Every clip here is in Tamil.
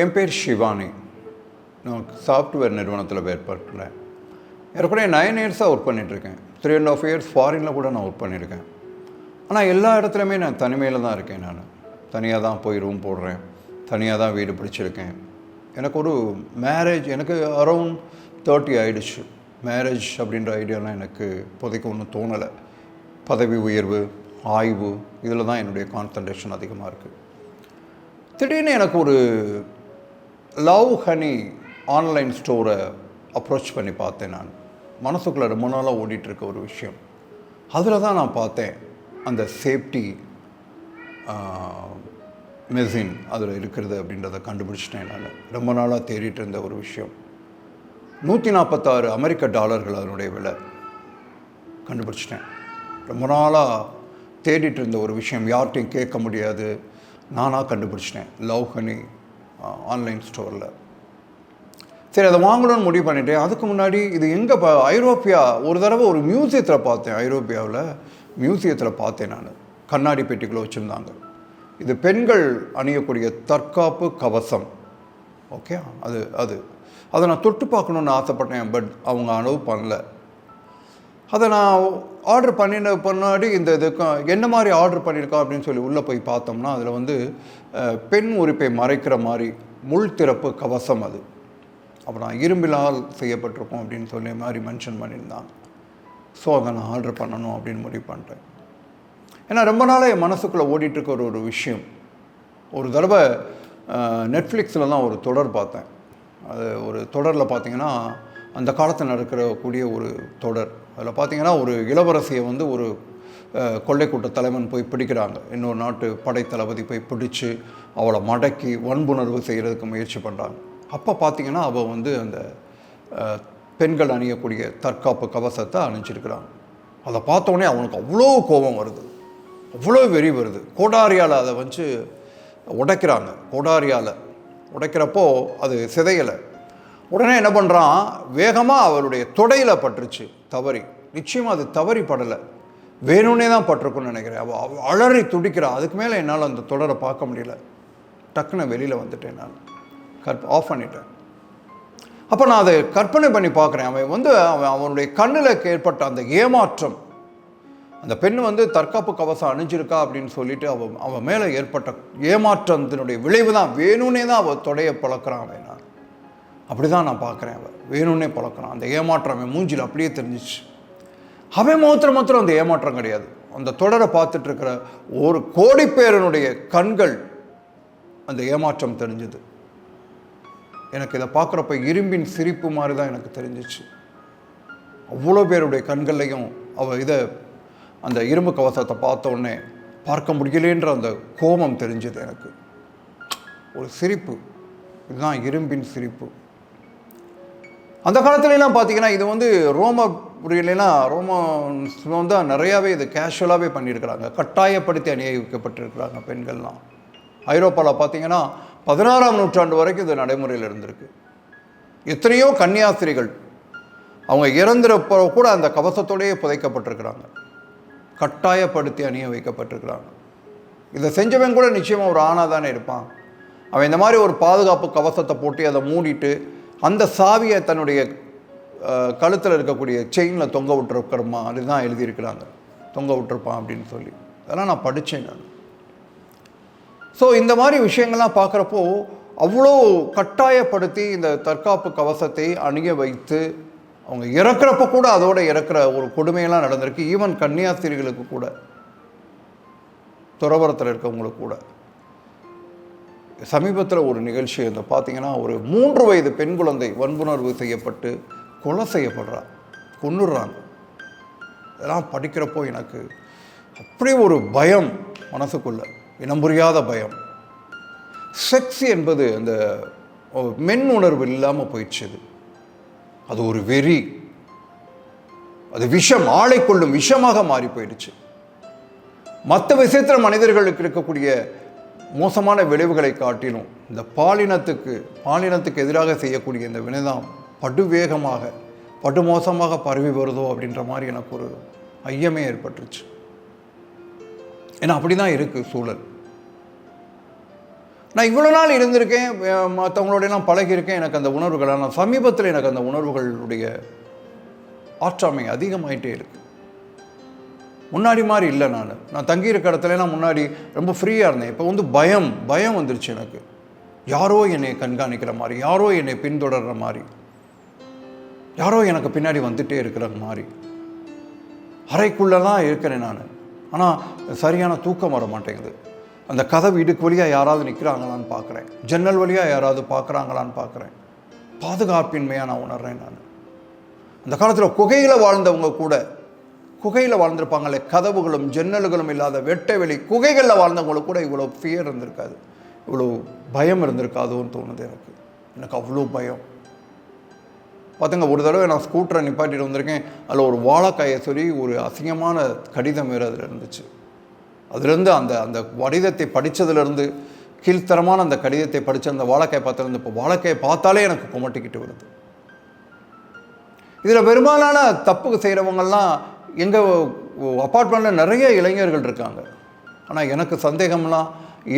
என் பேர் சிவானி நான் சாஃப்ட்வேர் நிறுவனத்தில் ஏற்பட்டுறேன் ஏற்கனவே நைன் இயர்ஸாக ஒர்க் பண்ணிகிட்ருக்கேன் த்ரீ அண்ட் ஆஃப் இயர்ஸ் ஃபாரினில் கூட நான் ஒர்க் பண்ணியிருக்கேன் ஆனால் எல்லா இடத்துலையுமே நான் தனிமையில் தான் இருக்கேன் நான். தனியாக தான் போய் ரூம் போடுறேன். தனியாக தான் வீடு பிடிச்சிருக்கேன். எனக்கு ஒரு மேரேஜ் எனக்கு அரௌண்ட் தேர்ட்டி ஆகிடுச்சு மேரேஜ் அப்படின்ற ஐடியாலாம் எனக்கு இப்போதைக்கு ஒன்றும் தோணலை. பதவி உயர்வு ஆய்வு இதில் தான் என்னுடைய கான்சன்ட்ரேஷன் அதிகமாக இருக்குது திடீர்னு எனக்கு ஒரு லவ் ஹனி ஆன்லைன் ஸ்டோரை அப்ரோச் பண்ணி பார்த்தேன் நான். மனசுக்குள்ளே ரொம்ப நாளாக ஓடிட்டுருக்க ஒரு விஷயம். அதில் தான் நான் பார்த்தேன் அந்த சேஃப்டி மெசின் அதில் இருக்கிறது அப்படின்றத கண்டுபிடிச்சிட்டேன் நான். ரொம்ப நாளாக தேடிட்டு இருந்த ஒரு விஷயம். நூற்றி நாற்பத்தாறு அமெரிக்க டாலர்கள் அதனுடைய விலை. கண்டுபிடிச்சிட்டேன். ரொம்ப நாளாக தேடிட்டு இருந்த ஒரு விஷயம். யார்கிட்டையும் கேட்க முடியாது. நானாக கண்டுபிடிச்சிட்டேன். லவ் ஹனி ஆன்லைன் ஸ்டோரில் சரி அதை வாங்கணும்னு முடிவு பண்ணிட்டேன். அதுக்கு முன்னாடி இது எங்கே ப ஐரோப்பியா ஒரு தடவை ஒரு மியூசியத்தில் பார்த்தேன் ஐரோப்பியாவில். மியூசியத்தில் பார்த்தேன் நான். கண்ணாடி பெட்டிக்குள்ளே வச்சுருந்தாங்க. இது பெண்கள் அணியக்கூடிய தற்காப்பு கவசம். ஓகே அது அது. அதை நான் தொட்டு பார்க்கணுன்னு ஆசைப்பட்டேன் பட் அவங்க அலோவ் பண்ணல. அதை நான் ஆர்டர் பண்ணின பின்னாடி இந்த இதுக்கும் என்ன மாதிரி ஆர்டர் பண்ணியிருக்கா அப்படின்னு சொல்லி உள்ளே போய் பார்த்தோம்னா அதில் வந்து பெண் உறுப்பை மறைக்கிற மாதிரி முள் திறப்பு கவசம் அது. அப்போ நான் இரும்பிலால் செய்யப்பட்டிருக்கோம் அப்படின்னு சொல்லி மாதிரி மென்ஷன் பண்ணியிருந்தாங்க ஸோ அதை நான் ஆர்டர் பண்ணணும் அப்படின்னு முடிவு பண்ணிட்டேன். ஏன்னா ரொம்ப நாளாக என் மனசுக்குள்ளே ஓடிட்டுருக்க ஒரு ஒரு விஷயம். ஒரு தடவை நெட்ஃப்ளிக்ஸில் தான் ஒரு தொடர் பார்த்தேன். அது ஒரு தொடரில் பார்த்திங்கன்னா அந்த காலத்தில் நடக்கிற கூடிய ஒரு தொடர். அதில் பார்த்தீங்கன்னா ஒரு இளவரசியை வந்து ஒரு கொள்ளை கூட்ட தலைவன் போய் பிடிக்கிறாங்க. இன்னொரு நாட்டு படைத்தளபதி போய் பிடிச்சு அவளை மடக்கி வன்புணர்வு செய்கிறதுக்கு முயற்சி பண்ணுறாங்க அப்போ பார்த்தீங்கன்னா அவள் வந்து அந்த பெண்கள் அணியக்கூடிய தற்காப்பு கவசத்தை அணிஞ்சிருக்கிறாங்க. அதை பார்த்தோன்னே அவனுக்கு அவ்வளோ கோபம் வருது. அவ்வளோ வெறி வருது. கோடாரியால் அதை வச்சு உடைக்கிறாங்க. கோடாரியால் உடைக்கிறப்போ அது சிதையலை. உடனே என்ன பண்ணுறான் வேகமாக அவருடைய தொடையில் பட்டுருச்சு தவறி. நிச்சயமாக அது தவறி படலை. வேணும்னே தான் பட்டிருக்குன்னு நினைக்கிறேன். அவள் அலறி துடிக்கிறா. அதுக்கு மேலே என்னால் அந்த தொடரை பார்க்க முடியல. டக்குன்னு வெளியில் வந்துட்டேன் நான். கற்ப ஆஃப் பண்ணிட்டேன். அப்போ நான் அதை கற்பனை பண்ணி பார்க்குறேன். அவன் வந்து அவன் அவனுடைய கண்ணில் ஏற்பட்ட அந்த ஏமாற்றம். அந்த பெண் வந்து தற்காப்பு கவசம் அணிஞ்சிருக்கா அப்படின்னு சொல்லிட்டு அவன் அவன் மேலே ஏற்பட்ட ஏமாற்றத்தினுடைய விளைவு தான். வேணும்னே தான் அவள் தொடைய பழக்கிறான் அவன். அப்படி தான் நான் பார்க்குறேன் அவன் வேணும்னே பழக்கிறான் அந்த ஏமாற்றம் அவன் மூஞ்சில் அப்படியே தெரிஞ்சிச்சு. அவன் மாத்திரம் மாத்திரம் அந்த ஏமாற்றம் கிடையாது. அந்த தொடரை பார்த்துட்டு இருக்கிற ஒரு கோடி பேரனுடைய கண்கள் அந்த ஏமாற்றம் தெரிஞ்சுது. எனக்கு இதை பார்க்குறப்ப இரும்பின் சிரிப்பு மாதிரி தான் எனக்கு தெரிஞ்சிச்சு. அவ்வளோ பேருடைய கண்கள்லையும் அவள் இதை அந்த இரும்பு கவசத்தை பார்த்த உடனே பார்க்க முடியலேன்ற அந்த கோபம் தெரிஞ்சது எனக்கு. ஒரு சிரிப்பு. இதுதான் இரும்பின் சிரிப்பு. அந்த காலத்துலலாம் பார்த்தீங்கன்னா இது வந்து ரோம புரியலாம் ரோமன்ஸ் வந்து நிறையாவே இது கேஷுவலாகவே பண்ணியிருக்கிறாங்க. கட்டாயப்படுத்தி அநியோகிக்கப்பட்டிருக்கிறாங்க பெண்கள்லாம். ஐரோப்பாவில் பார்த்தீங்கன்னா பதினாறாம் நூற்றாண்டு வரைக்கும் இது நடைமுறையில் இருந்திருக்கு. எத்தனையோ கன்னியாஸ்திரிகள் அவங்க இறந்துறப்போ கூட அந்த கவசத்தோடையே புதைக்கப்பட்டிருக்கிறாங்க. கட்டாயப்படுத்தி அணிய வைக்கப்பட்டிருக்கிறாங்க இதை செஞ்சவன் கூட நிச்சயமாக ஒரு ஆணாக தானே இருப்பான். அவன் இந்த மாதிரி ஒரு பாதுகாப்பு கவசத்தை போட்டு அதை மூடிட்டு அந்த சாவியை தன்னுடைய கழுத்தில் இருக்கக்கூடிய செயினில் தொங்க விட்டுருக்கிறோமா? அதுதான் எழுதியிருக்கிறாங்க. தொங்க விட்டுருப்பான் அப்படின்னு சொல்லி. அதெல்லாம் நான் படித்தேன் நான். ஸோ இந்த மாதிரி விஷயங்கள்லாம் பார்க்குறப்போ அவ்வளோ கட்டாயப்படுத்தி இந்த தற்காப்பு கவசத்தை அணிய வைத்து அவங்க இறக்குறப்ப கூட அதோட இறக்குற ஒரு கொடுமையெல்லாம் நடந்திருக்கு. ஈவன் கன்னியாஸ்திரிகளுக்கு கூட துறவரத்தில் இருக்கவங்களுக்கு கூட. சமீபத்தில் ஒரு நிகழ்ச்சி அந்த பார்த்தீங்கன்னா ஒரு மூன்று வயது பெண் குழந்தை வன்புணர்வு செய்யப்பட்டு கொலை செய்யப்படுறா கொன்னுடுறாங்க. இதெல்லாம் படிக்கிறப்போ எனக்கு அப்படி ஒரு பயம் மனசுக்குள்ள இனம் புரியாத பயம். செக்ஸ் என்பது அந்த மென் உணர்வு இல்லாமல் போயிடுச்சு அது அது ஒரு வெறி. அது விஷம் ஆளை கொள்ளும் விஷமாக மாறி போயிடுச்சு. மற்ற விஷயத்தில் மனிதர்களுக்கு இருக்கக்கூடிய மோசமான விளைவுகளை காட்டிலும் இந்த பாலினத்துக்கு பாலினத்துக்கு எதிராக செய்யக்கூடிய இந்த வினைதான் படுவேகமாக படுமோசமாக பரவி வருதோ அப்படின்ற மாதிரி எனக்கு ஒரு ஐயமே ஏற்பட்டுருச்சு. ஏன்னா அப்படி தான் இருக்குது சூழல். நான் இவ்வளோ நாள் இருந்திருக்கேன் மற்றவங்களோடலாம் பழகியிருக்கேன் எனக்கு அந்த உணர்வுகள் ஆனால் சமீபத்தில் எனக்கு அந்த உணர்வுகளுடைய ஆற்றாமை அதிகமாயிட்டே இருக்குது முன்னாடி மாதிரி இல்லை நான். நான் தங்கியிருக்க இடத்துலலாம் முன்னாடி ரொம்ப ஃப்ரீயாக இருந்தேன். இப்போ வந்து பயம் பயம் வந்துருச்சு எனக்கு. யாரோ என்னை கண்காணிக்கிற மாதிரி யாரோ என்னை பின்தொடர்ற மாதிரி. யாரோ எனக்கு பின்னாடி வந்துட்டே இருக்கிற மாதிரி. அறைக்குள்ளெல்லாம் இருக்கிறேன் நான். ஆனால் சரியான தூக்கம் வர மாட்டேங்குது. அந்த கதவு இடுக்கு வழியாக யாராவது நிற்கிறாங்களான்னு பார்க்குறேன் ஜன்னல் வழியாக யாராவது பார்க்குறாங்களான்னு பார்க்குறேன் பாதுகாப்பின்மையாக நான் உணர்றேன் நான். அந்த காலத்தில் குகையில் வாழ்ந்தவங்க கூட குகையில் வாழ்ந்திருப்பாங்களே கதவுகளும் ஜன்னல்களும் இல்லாத வெட்ட வெளி குகைகளில் வாழ்ந்தவங்களுக்கு கூட இவ்வளோ ஃபியர் இருந்திருக்காது. இவ்வளோ பயம் இருந்திருக்காதுன்னு தோணுது எனக்கு. எனக்கு அவ்வளோ பயம். பார்த்துங்க ஒரு தடவை நான் ஸ்கூட்டரை நிப்பாட்டிட்டு வந்திருக்கேன். அதில் ஒரு வாழைக்காயை சொல்லி ஒரு அசிங்கமான கடிதம் வேறு அதில் இருந்துச்சு. அதுலேருந்து அந்த அந்த கடிதத்தை படித்ததுலேருந்து கீழ்த்தரமான அந்த கடிதத்தை படித்த அந்த வாழைக்காய் பார்த்துலேருந்து இப்போ வாழைக்காயை பார்த்தாலே எனக்கு குமட்டிக்கிட்டு வருது. இதில் பெரும்பாலான தப்பு செய்கிறவங்கள்லாம் எங்கள் அப்பார்ட்மெண்ட்டில் நிறைய இளைஞர்கள் இருக்காங்க. ஆனால் எனக்கு சந்தேகம்லாம்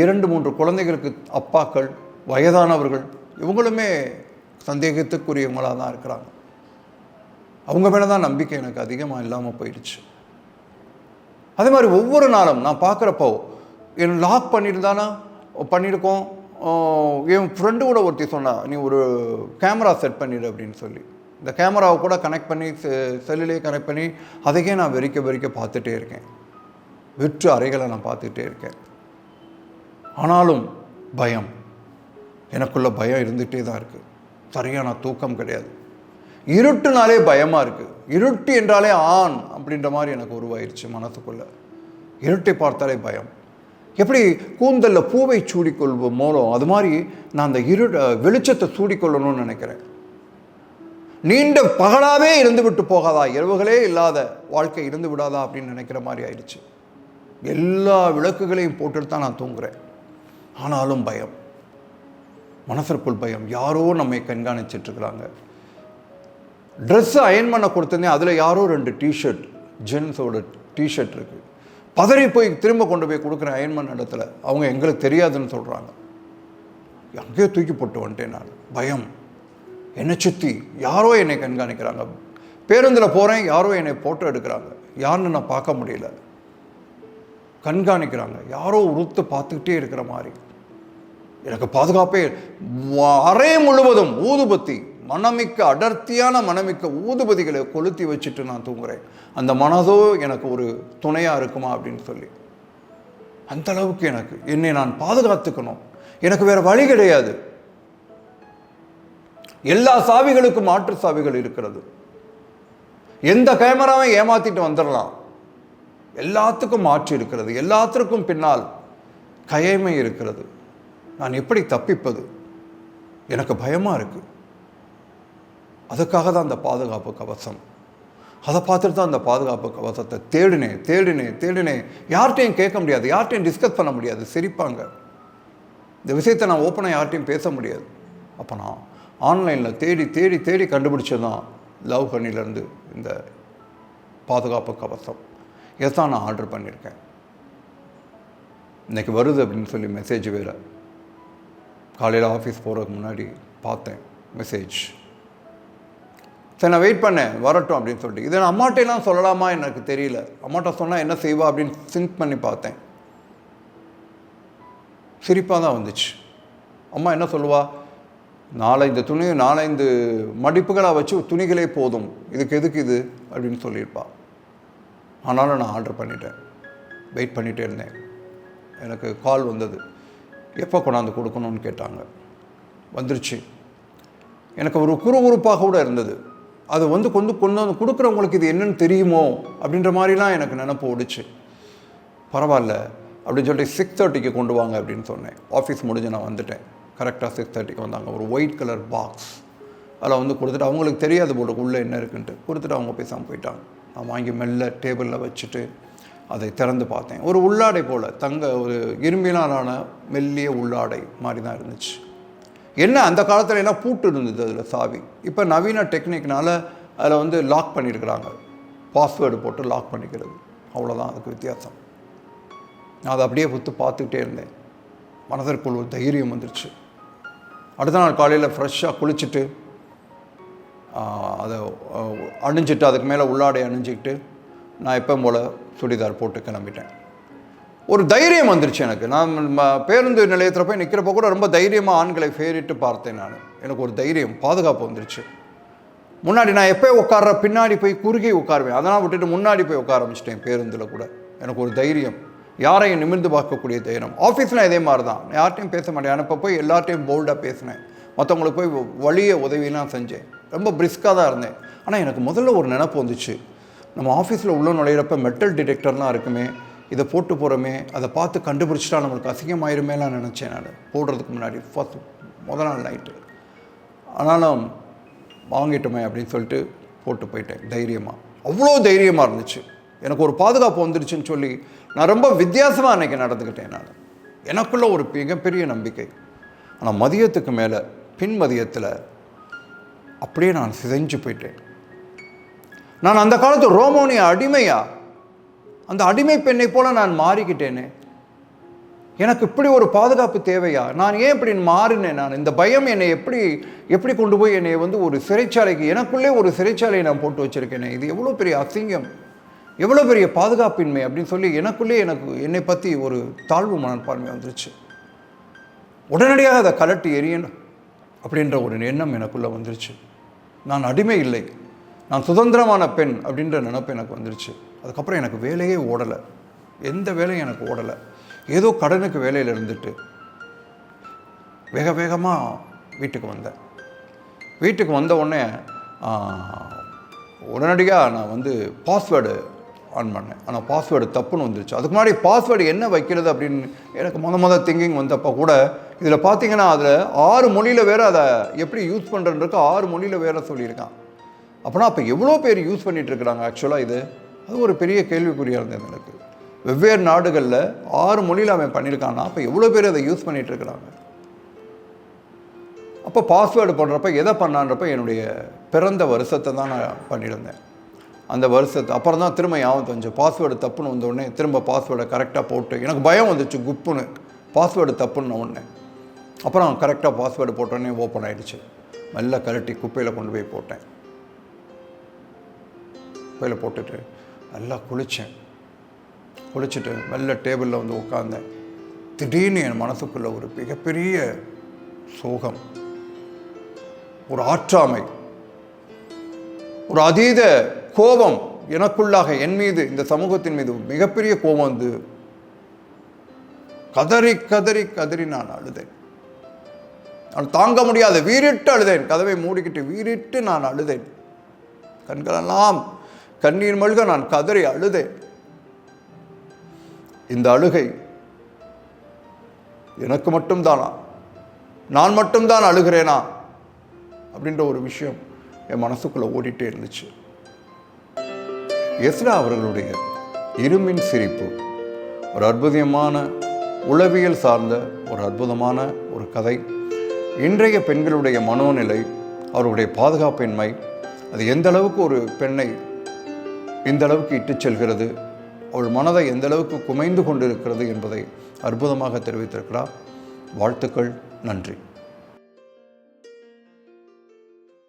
இரண்டு மூன்று குழந்தைகளுக்கு அப்பாக்கள் வயதானவர்கள் இவங்களுமே சந்தேகத்துக்குரியவங்களாக தான் இருக்கிறாங்க. அவங்க மேலே தான் நம்பிக்கை எனக்கு அதிகமாக இல்லாமல் போயிடுச்சு. அதே மாதிரி ஒவ்வொரு நாளும் நான் பார்க்குறப்போ என் லாக் பண்ணியிருந்தானா? பண்ணியிருக்கோம். என் ஃப்ரெண்டு கூட ஒருத்தி சொன்னா நீ ஒரு கேமரா செட் பண்ணிடு அப்படின்னு சொல்லி. இந்த கேமராவை கூட கனெக்ட் பண்ணி செல்லுலேயே கனெக்ட் பண்ணி அதையே நான் வெறிக்க வெறிக்க பார்த்துட்டே இருக்கேன். வெற்று அறைகளை நான் பார்த்துட்டே இருக்கேன். ஆனாலும் பயம். எனக்குள்ள பயம் இருந்துகிட்டே தான் இருக்குது சரியான தூக்கம் கிடையாது. இருட்டுனாலே பயமாக இருக்குது இருட்டு என்றாலே ஆண் அப்படின்ற மாதிரி எனக்கு உருவாயிருச்சு மனசுக்குள்ளே. இருட்டை பார்த்தாலே பயம். எப்படி கூந்தலில் பூவை சூடிக்கொள்வோம் மூலம் அது மாதிரி நான் அந்த இரு வெளிச்சத்தை சூடிக்கொள்ளணும்னு நினைக்கிறேன். நீண்ட பகலாகவே இருந்து விட்டு போகாதா? இரவுகளே இல்லாத வாழ்க்கை இருந்து விடாதா? அப்படின்னு நினைக்கிற மாதிரி ஆயிடுச்சு. எல்லா விளக்குகளையும் போட்டுட்டு தான் நான் தூங்குறேன். ஆனாலும் பயம். மனசிற்குள் பயம். யாரோ நம்மை கண்காணிச்சிட்ருக்குறாங்க. ட்ரெஸ்ஸை அயன் பண்ண கொடுத்தேனே அதில் யாரோ ரெண்டு டிஷர்ட் ஜென்ஸோட டிஷர்ட் இருக்குது பதறி போய் திரும்ப கொண்டு போய் கொடுக்குறேன் அயன் பண்ண இடத்துல. அவங்க எங்களுக்கு தெரியாதுன்னு சொல்கிறாங்க அங்கேயே தூக்கி போட்டு வந்துட்டேன் நான். பயம். என்னை சுற்றி யாரோ என்னை கண்காணிக்கிறாங்க. பேருந்தில் போகிறேன் யாரோ என்னை ஃபோட்டோ எடுக்கிறாங்க. யாருன்னு நான் பார்க்க முடியல. கண்காணிக்கிறாங்க. யாரோ உறுத்து பார்த்துக்கிட்டே இருக்கிற மாதிரி. எனக்கு பாதுகாப்பே அறை முழுவதும் ஊதுபத்தி மனமிக்க அடர்த்தியான மனமிக்க ஊதுபதிகளை கொளுத்தி வச்சுட்டு நான் தூங்குறேன். அந்த மனதோ எனக்கு ஒரு துணையாக இருக்குமா அப்படின்னு சொல்லி. அந்த அளவுக்கு எனக்கு என்னை நான் பாதுகாத்துக்கணும். எனக்கு வேறு வழி கிடையாது. எல்லா சாவிகளுக்கும் மாற்று சாவிகள் இருக்கிறது. எந்த கேமராவை ஏமாத்திட்டு வந்துடலாம் எல்லாத்துக்கும் மாற்று இருக்கிறது. எல்லாத்திற்கும் பின்னால் கயமை இருக்கிறது. நான் எப்படி தப்பிப்பது? எனக்கு பயமாக இருக்கு. அதுக்காக தான் அந்த பாதுகாப்பு கவசம். அதை பார்த்துட்டு தான் அந்த பாதுகாப்பு கவசத்தை தேடினேன் தேடினேன் தேடினேன் யார்கிட்டையும் கேட்க முடியாது. யார்கிட்டையும் டிஸ்கஸ் பண்ண முடியாது. சிரிப்பாங்க. இந்த விஷயத்தை நான் ஓப்பனாக யார்கிட்டையும் பேச முடியாது. அப்போ நான் ஆன்லைனில் தேடி தேடி தேடி கண்டுபிடிச்சது தான் லவ் ஹனிலேருந்து இந்த பாதுகாப்பு கவசம். இதை தான் நான் ஆர்டர் பண்ணியிருக்கேன். இன்னைக்கு வருது அப்படின்னு சொல்லி மெசேஜ் வேறு. காலையில் ஆஃபீஸ் போகிறதுக்கு முன்னாடி பார்த்தேன் மெசேஜ் சரி நான் வெயிட் பண்ணேன் வரட்டும் அப்படின்னு சொல்லிட்டு. இதை நான் அம்மாட்டையெல்லாம் சொல்லலாமா எனக்கு தெரியல. அம்மாட்ட சொன்னால் என்ன செய்வா அப்படின்னு திங்க் பண்ணி பார்த்தேன். சிரிப்பாக தான் வந்துச்சு. அம்மா என்ன சொல்லுவா? நாலஞ்சு துணி நாலஞ்சு மடிப்புகளாக வச்சு துணிகளே போதும். இதுக்கு எதுக்கு இது? அப்படின்னு சொல்லியிருப்பாள் ஆனாலும் நான் ஆர்டர் பண்ணிட்டேன். வெயிட் பண்ணிகிட்டே இருந்தேன். எனக்கு கால் வந்தது. எப்போ கொண்டாந்து கொடுக்கணும்னு கேட்டாங்க. வந்துருச்சு. எனக்கு ஒரு குறுகுறுப்பாக கூட இருந்தது. அது வந்து கொண்டு கொண்டு வந்து கொடுக்குறவங்களுக்கு இது என்னன்னு தெரியுமோ? அப்படின்ற மாதிரிலாம் எனக்கு நினப்பு ஓடிச்சு. பரவாயில்ல. அப்படின்னு சொல்லிட்டு சிக்ஸ் தேர்ட்டிக்கு கொண்டு வாங்க அப்படின்னு சொன்னேன். ஆஃபீஸ் முடிஞ்சு நான் வந்துட்டேன். கரெக்டாக சிக்ஸ் தேர்ட்டிக்கு வந்தாங்க. ஒரு ஒயிட் கலர் பாக்ஸ் அதில் வந்து கொடுத்துட்டு அவங்களுக்கு தெரியாது போல உள்ளே என்ன இருக்குன்ட்டு. கொடுத்துட்டு அவங்க பேசாமல் போயிட்டாங்க. நான் வாங்கி மெல்ல டேபிளில் வச்சுட்டு அதை திறந்து பார்த்தேன். ஒரு உள்ளாடை போல் தங்க ஒரு இரும்பினாலான மெல்லிய உள்ளாடை மாதிரி தான் இருந்துச்சு. என்ன அந்த காலத்தில் எல்லாம் பூட்டு இருந்தது அதில் சாவி. இப்போ நவீன டெக்னிக்னால் அதில் வந்து லாக் பண்ணியிருக்கிறாங்க பாஸ்வேர்டு போட்டு லாக் பண்ணிக்கிறது. அவ்வளோதான் அதுக்கு வித்தியாசம். நான் அதை அப்படியே புத்து பார்த்துக்கிட்டே இருந்தேன். மனதிற்குள் ஒரு தைரியம் வந்துருச்சு. அடுத்த நாள் காலையில் ஃப்ரெஷ்ஷாக குளிச்சுட்டு அதை அணிஞ்சிட்டு அதுக்கு மேலே உள்ளாடை அணிஞ்சிக்கிட்டு நான் எப்போ போல் சுடிதார் போட்டு கிளம்பிட்டேன். ஒரு தைரியம் வந்துருச்சு எனக்கு. நான் பேருந்து நிலையத்தில் போய் நிற்கிறப்ப கூட ரொம்ப தைரியமாக ஆண்களை ஃபேரிட்டு பார்த்தேன் நான். எனக்கு ஒரு தைரியம் பாதுகாப்பு வந்துருச்சு. முன்னாடி நான் எப்போ உட்கார்ற பின்னாடி போய் குறுகி உட்காருவேன். அதெல்லாம் விட்டுட்டு முன்னாடி போய் உட்கார ஆரம்பிச்சிட்டேன் பேருந்தில் கூட. எனக்கு ஒரு தைரியம். யாரையும் நிமிர்ந்து பார்க்கக்கூடிய தைரியம். ஆஃபீஸில் இதே மாதிரி தான் நான் யார்ட்டையும் பேச மாட்டேன். அனுப்ப போய் எல்லார்ட்டையும் போல்டாக பேசினேன். மற்றவங்களுக்கு போய் வழியை உதவியெல்லாம் செஞ்சேன். ரொம்ப பிரிஸ்காக தான் இருந்தேன். ஆனால் எனக்கு முதல்ல ஒரு நினப்பு வந்துச்சு. நம்ம ஆஃபீஸில் உள்ள நுழையிறப்ப மெட்டல் டிடெக்டர்லாம் இருக்குமே இதை போட்டு போகிறோமே அதை பார்த்து கண்டுபிடிச்சிட்டா நம்மளுக்கு அசிங்கமாயிருமேலாம் நினச்சேன் நான். போடுறதுக்கு முன்னாடி ஃபஸ்ட் முத நாள் நைட்டு ஆனாலும் வாங்கிட்டோமே அப்படின்னு சொல்லிட்டு போட்டு போயிட்டேன் தைரியமாக அவ்வளோ தைரியமாக இருந்துச்சு. எனக்கு ஒரு பாதுகாப்பு வந்துருச்சுன்னு சொல்லி நான் ரொம்ப வித்தியாசமாக அன்றைக்கி நடந்துக்கிட்டேன் நான். எனக்குள்ள ஒரு மிகப்பெரிய நம்பிக்கை. ஆனால் மதியத்துக்கு மேலே பின் மதியத்தில் அப்படியே நான் சிதைஞ்சு போயிட்டேன். நான் அந்த காலத்து ரோமோனிய அடிமையா? அந்த அடிமை பெண்ணை போல நான் மாறிக்கிட்டேனே. எனக்கு இப்படி ஒரு பாதுகாப்பு தேவையா? நான் ஏன் இப்படி மாறினேன் நான்? இந்த பயம் என்னை எப்படி எப்படி கொண்டு போய் என்னை வந்து ஒரு சிறைச்சாலைக்கு எனக்குள்ளே ஒரு சிறைச்சாலையை நான் போட்டு வச்சுருக்கேனே? இது எவ்வளோ பெரிய அசிங்கம். எவ்வளோ பெரிய பாதுகாப்பின்மை அப்படின்னு சொல்லி எனக்குள்ளே எனக்கு என்னை பற்றி ஒரு தாழ்வு மனப்பான்மை வந்துருச்சு. உடனடியாக அதை கலட்டி எரியணும் அப்படின்ற ஒரு எண்ணம் எனக்குள்ளே வந்துருச்சு. நான் அடிமை இல்லை. நான் சுதந்திரமான பெண் அப்படின்ற நினப்பு எனக்கு வந்துருச்சு. அதுக்கப்புறம் எனக்கு வேலையே ஓடலை. எந்த வேலையும் எனக்கு ஓடலை. ஏதோ கடனுக்கு வேலையில் இருந்துட்டு வேக வேகமாக வீட்டுக்கு வந்தேன். வீட்டுக்கு வந்த உடனே உடனடியாக நான் வந்து பாஸ்வேர்டு ஆன் பண்ணேன். ஆனால் பாஸ்வேர்டு தப்புன்னு வந்துருச்சு. அதுக்கு முன்னாடி பாஸ்வேர்டு என்ன வைக்கிறது அப்படின்னு எனக்கு மொத மொதல் திங்கிங் வந்தப்போ கூட இதில் பார்த்தீங்கன்னா அதில் ஆறு மொழியில் வேறு அதை எப்படி யூஸ் பண்ணுறதுக்கு ஆறு மொழியில் வேறு சொல்லியிருக்கான். அப்படின்னா அப்போ எவ்வளோ பேர் யூஸ் பண்ணிகிட்ருக்குறாங்க இருக்கிறாங்க ஆக்சுவலாக இது? அது ஒரு பெரிய கேள்விக்குறியாக இருந்தது எனக்கு. வெவ்வேறு நாடுகளில் ஆறு மொழியில் அவன் பண்ணியிருக்கான்னா அப்போ எவ்வளோ பேர் அதை யூஸ் பண்ணிகிட்ருக்குறாங்க இருக்கிறாங்க? அப்போ பாஸ்வேர்டு பண்ணுறப்ப எதை பண்ணான்றப்ப என்னுடைய பிறந்த வருஷத்தை தான் நான் பண்ணியிருந்தேன். அந்த வருஷத்தை அப்புறம் தான் திரும்ப ஞாபகம் வந்துச்சு. பாஸ்வேர்டு தப்புன்னு வந்த உடனே திரும்ப பாஸ்வேர்டை கரெக்டாக போட்டு எனக்கு பயம் வந்துச்சு குப்புன்னு. பாஸ்வேர்டு தப்புன்னு ஒன்று அப்புறம் கரெக்டாக பாஸ்வேர்டு போட்டோடனே ஓப்பன் ஆகிடுச்சு மெல்ல கரட்டி குப்பையில் கொண்டு போய் போட்டேன். குப்பையில் போட்டுட்டு நல்லா குளித்தேன் குளிச்சுட்டு மெல்ல டேபிளில் வந்து உட்காந்தேன் திடீர்னு என் மனசுக்குள்ள ஒரு மிகப்பெரிய சோகம். ஒரு ஆற்றாமை. ஒரு அதீத கோபம் எனக்குள்ளாக என் மீது இந்த சமூகத்தின் மீது மிகப்பெரிய கோபம் வந்து கதறி கதறி கதறி நான் அழுதேன். நான் தாங்க முடியாத வீறிட்டு அழுதேன். கதவை மூடிக்கிட்டு வீறிட்டு நான் அழுதேன். கண்களெல்லாம் கண்ணீர் மல்க நான் கதறி அழுதேன். இந்த அழுகை எனக்கு மட்டும்தானா? நான் மட்டும்தான் அழுகிறேனா? அப்படின்ற ஒரு விஷயம் என் மனசுக்குள்ளே ஓடிட்டே இருந்துச்சு. எஸ்ரா அவர்களுடைய இருமின் சிரிப்பு. ஒரு அற்புதமான உளவியல் சார்ந்த ஒரு அற்புதமான ஒரு கதை. இன்றைய பெண்களுடைய மனோநிலை அவர்களுடைய பாதுகாப்பின்மை அது எந்த அளவுக்கு ஒரு பெண்ணை இந்த அளவுக்கு இட்டுச் செல்கிறது அவள் மனதை எந்த அளவுக்கு குமைந்து கொண்டிருக்கிறது என்பதை அற்புதமாக தெரிவித்திருக்கிறார். வாழ்த்துக்கள் நன்றி.